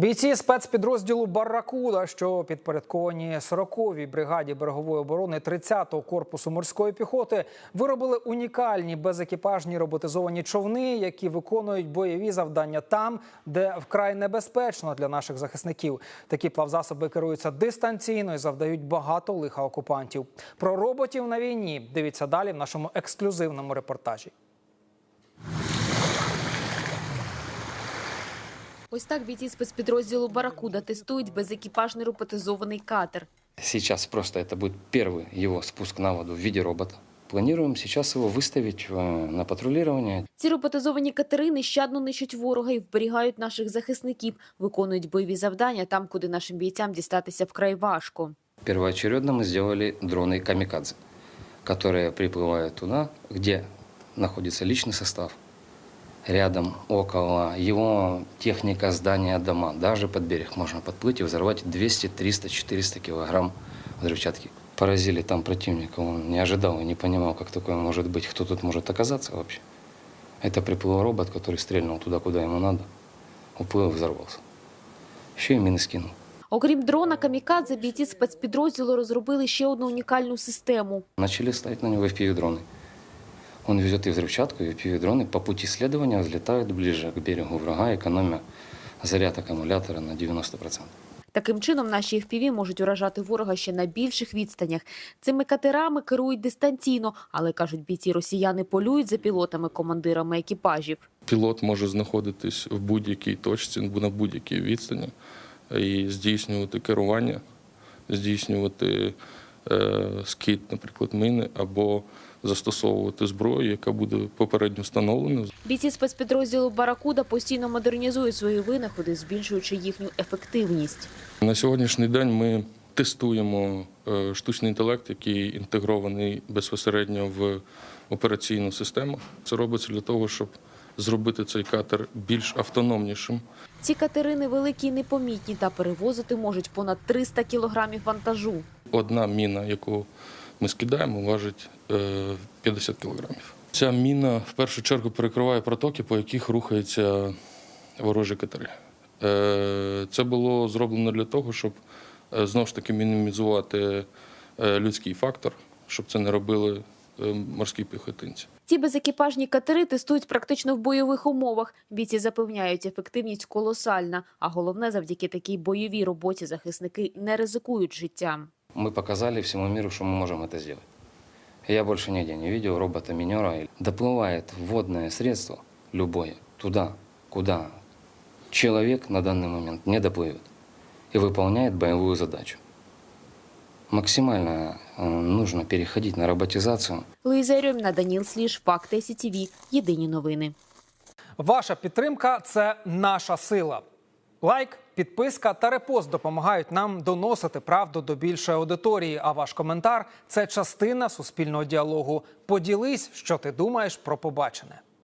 Бійці спецпідрозділу Барракуда, що підпорядковані 40-й бригаді берегової оборони 30-го корпусу морської піхоти, виробили унікальні безекіпажні роботизовані човни, які виконують бойові завдання там, де вкрай небезпечно для наших захисників. Такі плавзасоби керуються дистанційно і завдають багато лиха окупантів. Про роботів на війні дивіться далі в нашому ексклюзивному репортажі. Ось так бійці спецпідрозділу Баракуда тестують безекіпажний роботизований катер. Сейчас просто это будет первый его спуск на воду в виде робота. Планируем сейчас его выставить э, на патрулирование. Ці роботизовані катери нещадно нищать ворога і вберігають наших захисників, виконують бойові завдання там, куди нашим бійцям дістатися вкрай важко. Первоочередно мы сделали дроны «Камикадзе», которые приплывают туда, где находится личный состав. Рядом, около, его техника, здания, дома. Даже под берег можно подплыть и взорвать 200, 300, 400 килограмм взрывчатки. Поразили там противника, он не ожидал и не понимал, как такое может быть, кто тут может оказаться вообще. Это приплыл робот, который стрельнул туда, куда ему надо, уплыл и взорвался. Еще и мины скинул. Окрім дрона Камікадзе, бійці спецпідрозділу розробили ще одну унікальну систему. Начали ставить на него FPV-дроны. Он везет и взрывчатку, и FPV-дроны по пути следования взлетают ближе к берегу врага, экономя заряд аккумулятора на 90%. Таким чином, наші FPV можуть уражати ворога ще на більших відстанях. Цими катерами керують дистанційно, але кажуть бійці, росіяни полюють за пілотами, командирами екіпажів. Пілот може знаходитись в будь-якій точці, на будь-якій відстані і здійснювати керування, здійснювати е, скид, наприклад, міни, або застосовувати зброю, яка буде попередньо встановлена. Бійці спецпідрозділу Баракуда постійно модернізують свої винаходи, збільшуючи їхню ефективність. На сьогоднішній день ми тестуємо е, штучний інтелект, який інтегрований безпосередньо в операційну систему. Це робиться для того, щоб зробити цей катер більш автономнішим. Ці катери невеликі і непомітні та перевозити можуть понад 300 кілограмів вантажу. Одна міна, яку ми скидаємо, важить е, 50 кілограмів. Ця міна в першу чергу перекриває протоки, по яких рухаються ворожі катери. Е, Це було зроблено для того, щоб е, знову ж таки мінімізувати е, людський фактор, щоб це не робили е, морські піхотинці. Ці безекіпажні катери тестують практично в бойових умовах. Бійці запевняють, ефективність колосальна, а головне, завдяки такій бойовій роботі захисники не ризикують життям. Мы показали всему миру, что мы можем это сделать. Я больше нигде не видел робота-минера. Доплывает водное средство, любое, туда, куда человек на данный момент не доплывет и выполняет боевую задачу. Максимально э, нужно переходить на роботизацию. Луїза Єрьоміна, Даніл Сліж, Факти СІТІВІ. Єдині новини. Ваша підтримка це наша сила. Лайк, підписка та репост допомагають нам доносити правду до більшої аудиторії. А ваш коментар це частина суспільного діалогу. Поділись, що ти думаєш про побачене.